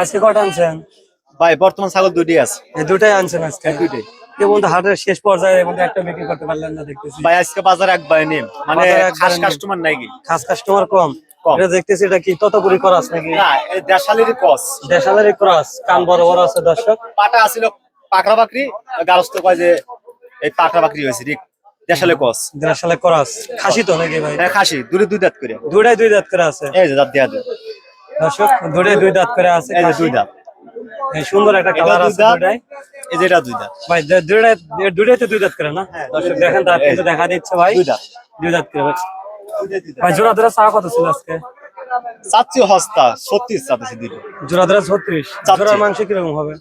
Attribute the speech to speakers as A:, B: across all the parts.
A: আজকে কটা আনছেন?
B: ভাই বর্তমান ছাগল দুটি আছে।
A: দুটাই আনছেন আজকে? মধ্যে হাটের শেষ পর্যায়ে এর একটা বিক্রি করতে পারলেন না দেখতেছি।
B: ভাই আজকে বাজার একবারে নেম। মানে খাস কাস্টমার নাই কি?
A: খাস কাস্টমার কম।
B: কম।
A: এটা দেখতেছি এটা কি ততপুরি করাস নাকি?
B: না দেশালেরই
A: ক্রস। কান বড় বড় আছে দর্শক।
B: পাটা আছিল পাকড়া বাকরি কয় যে এই পাকড়া বাকরি হয়েছে ঠিক? দেশালে কস
A: দেশালে ক্রস। খাসি তো নাকি ভাই?
B: হ্যাঁ খাসি। দুই দাঁত করে।
A: দুটাই দুই দাঁত করে আছে।
B: এই যে দাঁত দেয়া দেয়
A: দর্শক দুটাই দুই দাঁত করে আছে
B: দুই দাঁত।
A: এই সুন্দর একটা কালার আছে
B: দাঁত
A: দুটাই
B: এই যে এটা দুই দাঁত।
A: ভাই দে- দুটাই তো দুই দাঁত করে না? দর্শক দেখেন দাঁত কিন্তু দেখা দিচ্ছে ভাই।
B: দুই দাঁত।
A: দুই দাঁত করে ভাই। জোড়া ধরে চা কত ছিল আজকে?
B: চাচ্ছি হস্তা ছত্রিশ চাচ্ছে দিল
A: জোড়া ধরে ছত্রিশ। জোড়ার মাংস কীরকম হবে?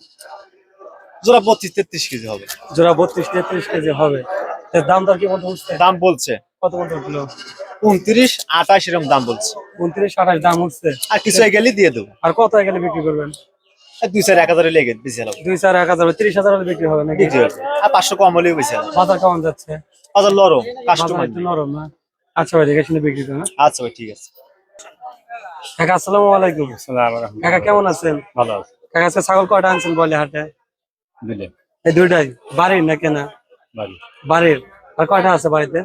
B: জোড়া পঁচিশ তেত্রিশ কেজি হবে।
A: জোড়া বত্রিশ তেত্রিশ কেজি হবে। এর দাম দর কি বলতে
B: দাম বলছে।
A: কত মতো কিলো
B: উনত্রিশ আঠাশ এরকম দাম বলছে।
A: উনত্রিশ আঠাশ দাম উঠছে।
B: আর কিছু গেলে দিয়ে দেবো।
A: আর কত গেলে বিক্রি করবেন?
B: দুই চার এক হাজারে লেগে বেশি হলো।
A: দুই চার এক হাজার তিরিশ হাজার হলে বিক্রি হবে নাকি?
B: বিক্রি হবে। আর পাঁচশো কম হলেও বেশি হলো।
A: বাজার কেমন যাচ্ছে?
B: বাজার লরম কাস্টমার
A: একটু নরম না? আচ্ছা ভাই দেখে শুনে বিক্রি করুন হ্যাঁ?
B: আচ্ছা ভাই ঠিক আছে।
A: কাকা আসসালামু আলাইকুম। কাকা কেমন আছেন?
B: ভালো আছে।
A: কাকা আজকে ছাগল কয়টা আনছেন বলে হাটে? এই দুইটাই। বাড়ির না কেনা?
B: ভালো
A: বাড়ির। আর কয়টা আছে বাড়িতে?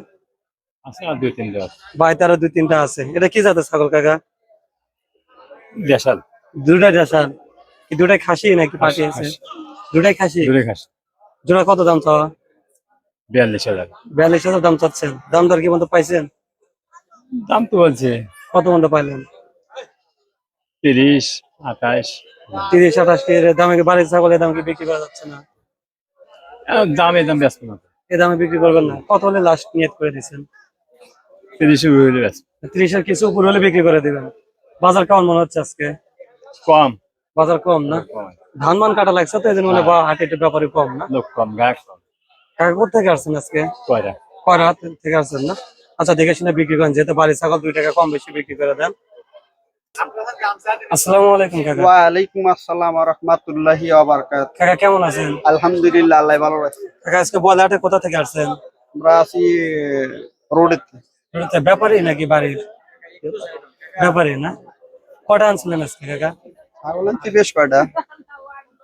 B: আছে আর দুই তিনটে আছে।
A: বাড়িতে আরও দুই তিনটা আছে। এটা কি জাতের ছাগল কাকা?
B: দেশাল।
A: দুইটাই দেশাল। কি দুটাই খাসি নাকি পাটি আছে দুটাই খাসি?
B: দূরে খাস।
A: জোড়া কত দাম চাওয়া?
B: বিয়াল্লিশ হাজার।
A: বিয়াল্লিশ হাজার দাম চাচ্ছেন। দাম দর কি মতো পাইছেন?
B: দাম তো বলছে।
A: কত মতো পাইলেন?
B: তিরিশ আঠাশ।
A: তিরিশ আঠাশ কি দামে কি বাড়ির ছাগলের দাম কি বিক্রি করা যাচ্ছে না?
B: দামে দাম ব্যস্ত না।
A: এ দামে বিক্রি করবেন না। কত হলে লাস্ট নিয়ত করে দিচ্ছেন
B: হলে
A: ত্রিশের কিছু উপর হলে বিক্রি করে দিবেন। বাজার কেমন মনে হচ্ছে আজকে?
B: কম।
A: বাজার কম না? ধান মান কাটা লাগছে তো এই জন্য বা হাটে একটু ব্যাপারে কম না?
B: লোক কম গায়ক কম।
A: কাকা কোথেকে আসছেন আজকে? কয়রা? হাট থেকে আসছেন না? আচ্ছা দেখে শুনে বিক্রি করেন। যেহেতু বাড়ির ছাগল দুই টাকা কম বেশি বিক্রি করে দেন। আসসালামু আলাইকুম কাকা।
C: ওয়ালাইকুম আসসালাম রহমতুল্লাহি আবরকাত
A: কাকা কেমন আছেন?
C: আলহামদুলিল্লাহ আল্লাহ ভালো রাখছে
A: কাকা আজকে বলে হাটে কোথা থেকে আসছেন?
C: আমরা আছি রোডে
A: এটা ব্যাপারই নাকি বাড়ির? ব্যাপারই না? কটা আনছিলেন আজকে কাকা?
C: ছাগল আনছি বেশ কয়টা।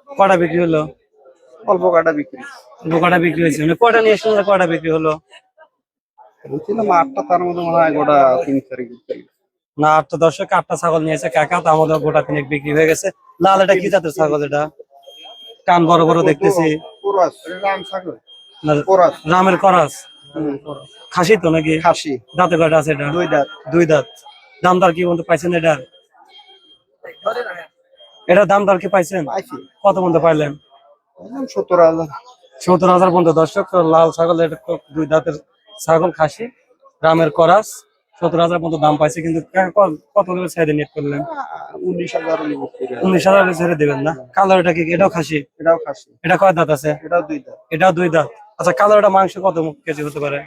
A: কটা বিক্রি হলো?
C: অল্প কয়টা বিক্রি।
A: দু কটা বিক্রি হয়েছে। মানে কটা নিয়ে এসেছিলেন কটা বিক্রি হলো?
C: বলছিলাম আটটা তার মধ্যে মনে হয় গোটা তিন
A: না আটটা দর্শক আটটা ছাগল নিয়েছে কাকা তো আমাদের গোটা তিনেক বিক্রি হয়ে গেছে। লাল এটা কি জাতের ছাগল এটা? কান বড় বড় দেখতেছি। রামের করাস। খাসি তো নাকি?
C: খাসি।
A: দাঁতে কয়টা আছে এটা?
C: দুই দাঁত।
A: দুই দাঁত। দাম দর কি বলতে পাইছেন এটার? এটা দাম দর কি পাইছেন? কত মধ্যে পাইলেন?
C: সত্তর হাজার।
A: সত্তর হাজার পর্যন্ত দর্শক লাল ছাগল এটা দুই দাঁতের ছাগল খাসি। রামের করাস সত্তর হাজার পর্যন্ত দাম পাইছে কিন্তু কত করে ছেড়ে নিয়ে করলেন?
C: উনিশ হাজার।
A: উনিশ হাজার ছেড়ে দিবেন না? কালো এটা কি? এটাও খাসি?
C: এটাও খাসি।
A: এটা কয় দাঁত আছে?
C: এটাও দুই দাঁত।
A: এটাও দুই দাঁত। আচ্ছা কালোটা মাংস কত কেজি হতে পারে?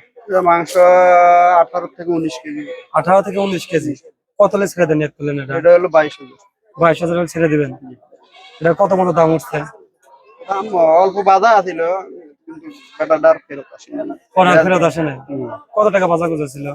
C: মাংস আঠারো থেকে উনিশ কেজি।
A: আঠারো থেকে উনিশ কেজি। কত লেস ছেড়ে দেন এক প্লেন এটা?
C: এটা হলো বাইশ হাজার
A: বাইশ হাজার ছেড়ে দেবেন? এটা কত মতো দাম উঠছে?
C: দাম অল্প বাধা কিন্তু ফেরত আসে
A: ফেরত আসে না কত টাকা বাজার
C: গুজেছিল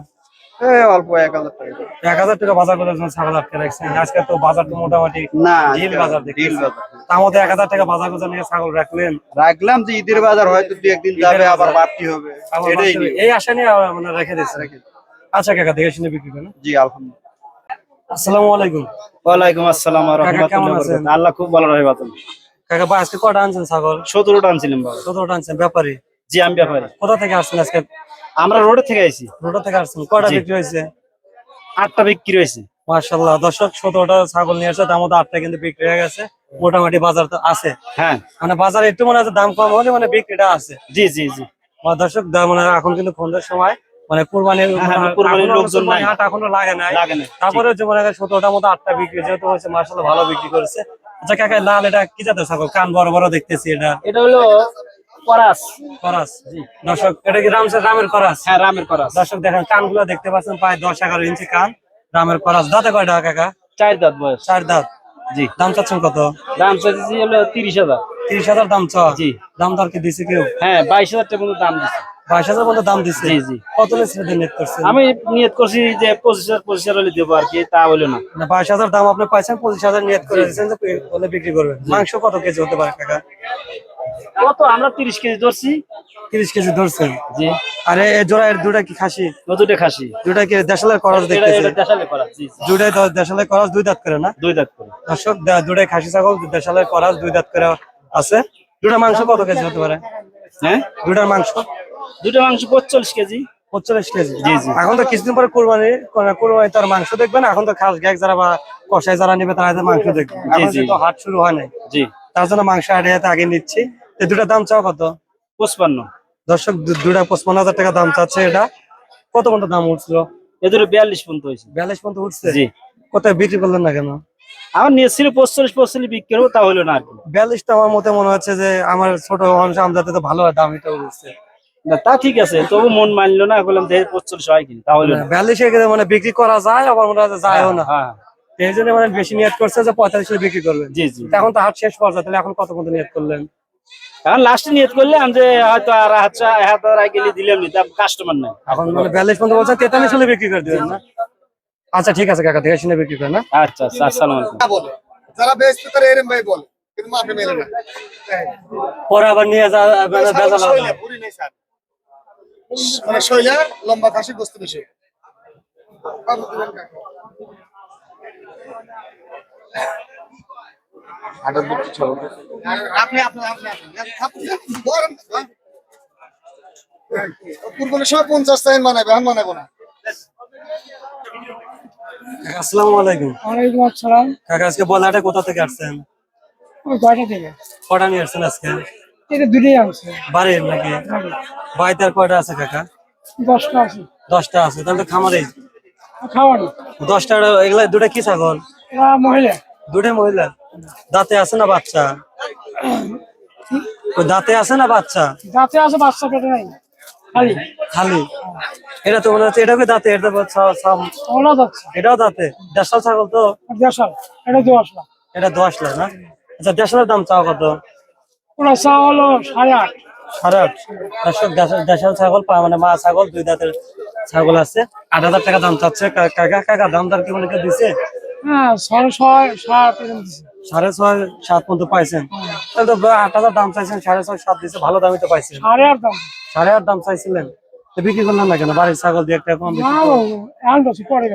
C: অল্প এক হাজার টাকা
A: এক হাজার টাকা বাজার করার জন্য ছাগল আটকে রাখছেন। আজকে তো বাজার তো মোটামুটি
C: না
A: ডিল বাজার
C: ডিল বাজার।
A: তার মধ্যে এক হাজার টাকা বাজার নিয়ে ছাগল রাখলেন?
C: রাখলাম যে ঈদের বাজার হয়তো দু একদিন যাবে আবার বাড়তি হবে।
A: আবার
C: এটাই
A: বাড়তে-
C: নিয়ম।
A: এই আশা নিয়ে মানে রেখে দিচ্ছে। আচ্ছা কাকা দেখে শুনে বিক্রি করেন।
C: জি আলহামদুলিল্লাহ।
A: আসসালামু আলাইকুম।
D: ওয়ালাইকুম আসসালাম ওয়া রাহমাতুল্লাহি? আল্লাহ খুব ভালো রাখে বাতুল
A: কাকা ভাই আজকে কটা আনছেন ছাগল?
D: সতেরোটা আনছিলাম বাবা।
A: সতেরোটা আনছেন। ব্যাপারী?
D: জি আমি ব্যাপারে।
A: কোথা থেকে আসছেন আজকে?
D: আমরা রোডে থেকে আইছি।
A: রোডা থেকে আসছেন। কটা
D: জি।
A: বিক্রি হয়েছে?
D: আটটা বিক্রি হয়েছে।
A: মার্শাল্লাহ দর্শক সতেরোটা ছাগল নিয়ে আসছে তার মধ্যে আটটা কিন্তু বিক্রি হয়ে গেছে। মোটামুটি বাজার তো আছে।
D: হ্যাঁ।
A: মানে বাজারে একটু মনে হচ্ছে দাম কম হলে মানে বিক্রিটা আছে।
D: জি জি জি।
A: দর্শক মানে এখন কিন্তু সন্ধ্যের সময় মানে কুরবানির
D: হ্যাঁ,
A: মানে
D: কুরবানির লোকজন নাই।
A: হাট এখনও লাগে নাই।
D: লাগে না
A: তারপরে যে মনে হয় সতেরোটার মতো আটটা বিক্রি যেহেতু হয়েছে মার্শাল্লাহ ভালো বিক্রি করেছে। আচ্ছা কাকা লাল এটা কি জাতের ছাগল? কান বড় বড় দেখতেছি এটা।
D: এটা হলো করাস
A: করাস দর্শক এটা কি রামের করাস
D: হ্যাঁ রামের করাস
A: দর্শক দেখেন কানগুলো দেখতে পাচ্ছেন প্রায় দশ এগারো ইঞ্চি কান রামের করাস দাঁতে কয় কাকা?
D: চার দাঁত বয়স।
A: চার দাঁত।
D: জি।
A: দাম চাচ্ছেন কত?
D: দাম হলো তিরিশ হাজার।
A: তিরিশ হাজার দাম
D: জি।
A: দাম দর কি দিছে কেউ?
D: হ্যাঁ বাইশ হাজার টাকা দাম
A: বাইশ হাজার পর্যন্ত দাম দিচ্ছে
D: জি জি।
A: কত ছেড়ে করছেন?
D: আমি নিয়ত করছি যে পঁচিশ হাজার পঁচিশ হাজার হলে দেবো আর কি তা হলো না।
A: না বাইশ হাজার দাম আপনি পাইছেন পঁচিশ হাজার নিয়ত করে যে বিক্রি করবেন। মাংস কত কেজি হতে পারে কাকা?
D: কত? আমরা তিরিশ কেজি ধরছি।
A: তিরিশ কেজি ধরছেন
D: জি।
A: আরে এ জোড়া এর দুটা কি খাসি?
D: দুটো খাসি।
A: দুটা কি দেশালের খরচ
D: এটা এটা দেশালে করা জি জি।
A: দুটাই তো দেশালের দুই দাঁত করে না?
D: দুই দাঁত করে।
A: দর্শক দুটাই খাসি ছাগল দেশালের খরচ দুই দাঁত করে আছে। দুটা মাংস কত কেজি হতে পারে?
D: হ্যাঁ?
A: দুটার মাংস?
D: দুটো মাংস পঁচল্লিশ কেজি।
A: পঁচল্লিশ কেজি।
D: জি, জি।
A: এখন তো কিছুদিন পরে কোরবানি কোরবানি তার মাংস দেখবেন এখন তো খাস গ্যাস যারা বা কষাই যারা নেবে তারা মাংস দেখবে। এখন
D: জি।
A: তো হাট শুরু হয় নাই
D: জি।
A: তার জন্য মাংস হাতে আগে নিচ্ছি। তো দুটার দাম চাও কত?
D: পঁচপান্ন।
A: দর্শক দুটা পঁচপান্ন হাজার টাকা দাম চাচ্ছে এটা। কত পর্যন্ত দাম উঠছিল?
D: এ দুটো বিয়াল্লিশ পর্যন্ত হয়েছে।
A: বিয়াল্লিশ পর্যন্ত উঠছে?
D: জি।
A: কোথায় বিক্রি করলেন না কেন?
D: আমার নিয়েছিল পঁচল্লিশ পঁচল্লিশ বিক্রি করব তা হলো না আর
A: বিয়াল্লিশটা আমার মতে মনে হচ্ছে যে আমার ছোট মানুষ আমদাতে তো ভালো হয় দাম এটা উঠছে।
D: না, তা ঠিক আছে তবু মন মানলো না বললাম দেখে পঁচল্লিশ হয় কি তা হলো না।
A: বিয়াল্লিশে গেলে মানে বিক্রি করা যায় আবার মনে হয় যে যায়ও না।
D: হ্যাঁ।
A: এই জন্য মানে বেশি নিয়ত করছে যে পঁয়তাল্লিশে বিক্রি করবেন।
D: জি জি।
A: এখন তো হাট শেষ পর্যায়ে তাহলে এখন কত পর্যন্ত নিয়ত করলেন?
D: এখন লাস্টে নিয়ত করলাম যে হয়তো আর হাত হাত আর গেলে দিলাম নি কাস্টমার নাই
A: এখন মানে ব্যালেন্স পর্যন্ত বলছেন তেতাল্লিশ হলে বিক্রি করে দিবেন না আচ্ছা ঠিক আছে কাকা দেখে শুনে বিক্রি করে না
D: আচ্ছা আচ্ছা আসসালামু আলাইকুম
E: বলে যারা বেচতে তারা এরম ভাই বলে কিন্তু মাপে মেলে না
A: পরে আবার নিয়ে যা মানে হবে।
E: শৈলে, পুরি নেই স্যার। মানে শৈলে লম্বা খাসি বস্তু বেশি কাকা? আপনি আপনি আপনি আপনি। হ্যাঁ? কুরবানির সময় পঞ্চাশ টাইম বানাবে আমি বানাবো না।
A: আসসালামু আলাইকুম।
F: ওয়ালাইকুম আসসালাম।
A: কাকা আজকে বলাটা কোথা থেকে আসছেন?
F: ওই কয়টা থেকে।
A: কটা নিয়ে আসছেন আজকে?
F: এটা দুটোই আছে
A: বাড়ির নাকি? বাড়িতে আর কয়টা আছে কাকা?
F: দশটা আছে।
A: দশটা আছে তাহলে তো খামারে
F: খাওয়ানো।
A: দশটা এগুলা দুটা কি ছাগল?
F: মহিলা।
A: দুটাই মহিলা? দাঁতে আছে না বাচ্চা? দাঁতে আছে না বাচ্চা?
F: দাঁতে আছে বাচ্চা পেটে নাই। খালি।
A: খালি? এটা তো মনে হচ্ছে এটাকে দাঁতে? এটা এটাও দাঁতে? দেড়শাল ছাগল তো?
F: আর এটা দু আসলা
A: এটা দশ লাখ না? আচ্ছা দেড়শালের দাম চাও কত?
F: হলো সাড়ে আট।
A: সাড়ে আট। দর্শক দেড়শাল- দেড়শাল ছাগল মানে মা ছাগল দুই দাঁতের ছাগল আছে। আট হাজার টাকা দাম চাচ্ছে। কাকা কাকা দাম দর কি মনে দিছে?
F: হ্যাঁ সাড়ে ছয় সাত দিছে।
A: সাড়ে ছয় সাত পর্যন্ত পাইছেন। তাহলে তো আট হাজার দাম চাইছেন সাড়ে ছয় সাত দিছে ভালো দামই তো পাইছেন।
F: সাড়ে আট দাম।
A: সাড়ে আট দাম চাইছিলেন। তো বিক্রি করলেন না কেন? বাড়ির ছাগল দিয়ে একটা কম
F: পরে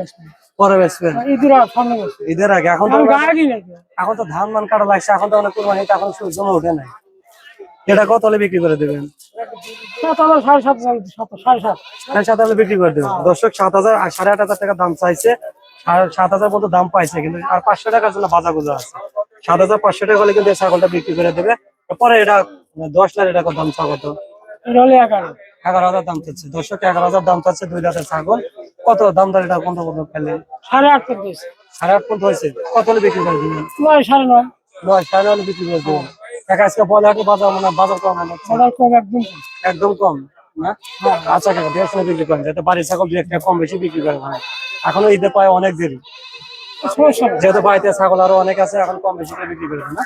A: পরে বেচবেন?
F: ঈদের
A: আগে এখন তো
F: এখন
A: ধান মান কাটা লাগছে এখন তো অনেক কোরবানি এখন সূর্য ওঠে নাই। এটা কত হলে বিক্রি করে দেবেন?
F: সাত হাজার
A: বিক্রি করে দেবেন। দর্শক সাত হাজার সাড়ে আট হাজার টাকা দাম চাইছে। সাত হাজার মতো দাম পাইছে কিন্তু আর পাঁচশো টাকার জন্য বাজা গুজা আছে। সাত হাজার পাঁচশো টাকা হলে কিন্তু এই ছাগলটা বিক্রি করে দেবে। পরে এটা দশ লাখ টাকা দাম ছাগল তো
F: এটা এগারো।
A: এগারো হাজার দাম চাচ্ছে। দর্শক এগারো হাজার দাম চাচ্ছে দুই লাখের ছাগল। কত দাম দর এটা কত কত পেলেন
F: সাড়ে আট করে দিয়েছে
A: সাড়ে আট পর্যন্ত হয়েছে। কত হলে বিক্রি করে দিবেন?
F: নয় সাড়ে নয়।
A: নয় সাড়ে নয় বিক্রি করে দেবেন। একা আজকে বলে হাটে বাজার মানে বাজার কম মনে
F: অর্ডার কম একদম
A: একদম কম আচ্ছা কাকা দেড় বিক্রি করেন। যাতে বাড়ির ছাগল দু একটা কম বেশি বিক্রি করে এখনও ঈদের পায় অনেক দেরি। যেহেতু বাড়িতে ছাগল আরও অনেক আছে এখন কম বেশি করে বিক্রি করবে না।